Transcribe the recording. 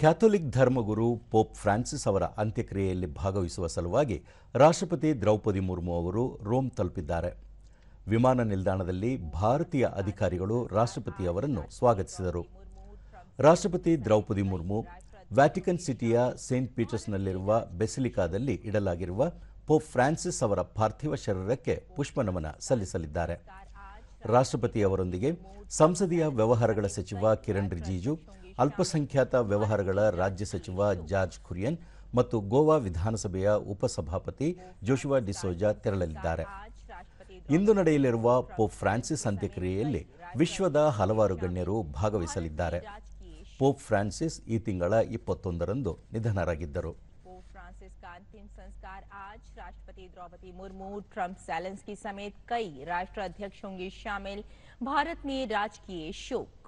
Catholic ಧರ್ಮಗುರು pop Francis ಅವರ ಅಂತ್ಯಕ್ರಿಯೆಯಲ್ಲಿ ಭಾಗವಹಿಸುವ ಸಲುವಾಗಿ ರಾಷ್ಟ್ರಪತಿ ದ್ರೌಪದಿ ಮುರ್ಮು ಅವರು ರೋಮ್ ತಲುಪಿದ್ದಾರೆ. ವಿಮಾನ ನಿಲ್ದಾಣದಲ್ಲಿ ಭಾರತೀಯ ಅಧಿಕಾರಿಗಳು ರಾಷ್ಟ್ರಪತಿ ಅವರನ್ನು ಸ್ವಾಗತಿಸಿದರು. ರಾಷ್ಟ್ರಪತಿ ದ್ರೌಪದಿ ಮುರ್ಮು ವ್ಯಾಟಿಕನ್ ಸಿಟಿಯ ಸೇಂಟ್ ಪೀಟರ್ಸ್ನಲ್ಲಿರುವ ಬೆಸಿಲಿಕಾದಲ್ಲಿ ಇಡಲಾಗಿರುವ ಪೋಪ್ ಫ್ರಾನ್ಸಿಸ್ ಅವರ ಪಾರ್ಥಿವ ಶರೀರಕ್ಕೆ ಪುಷ್ಪನಮನ ಸಲ್ಲಿಸಲಿದ್ದಾರೆ. ರಾಷ್ಟ್ರಪತಿ ಅವರೊಂದಿಗೆ ಸಂಸದೀಯ ವ್ಯವಹಾರಗಳ ಸಚಿವ ಕಿರಣ್ ರಿಜಿಜು ಅಲ್ಪಸಂಖ್ಯಾತ ವ್ಯವಹಾರಗಳ ರಾಜ್ಯ ಸಚಿವ ಜಾರ್ಜ್ ಕುರಿಯನ್ ಮತ್ತು ಗೋವಾ ವಿಧಾನಸಭೆಯ ಉಪಸಭಾಪತಿ ಜೋಶುವಾ ಡಿಸೋಜಾ ತೆರಳಲಿದ್ದಾರೆ ಇಂದು ನಡೆಯಲಿರುವ ಪೋಪ್ ಫ್ರಾನ್ಸಿಸ್ ಅಂತ್ಯಕ್ರಿಯೆಯಲ್ಲಿ ವಿಶ್ವದ ಹಲವಾರು ಗಣ್ಯರು ಭಾಗವಹಿಸಲಿದ್ದಾರೆ ಪೋಪ್ ಫ್ರಾನ್ಸಿಸ್ ಈ ತಿಂಗಳ ಇಪ್ಪತ್ತೊಂದರಂದು ನಿಧನರಾಗಿದ್ದರು पोप फ्रांसिस का अंतिम संस्कार आज राष्ट्रपति द्रौपदी मुर्मू ट्रंप सेलेंस्की समेत कई राष्ट्र अध्यक्ष होंगे शामिल भारत में राजकीय शोक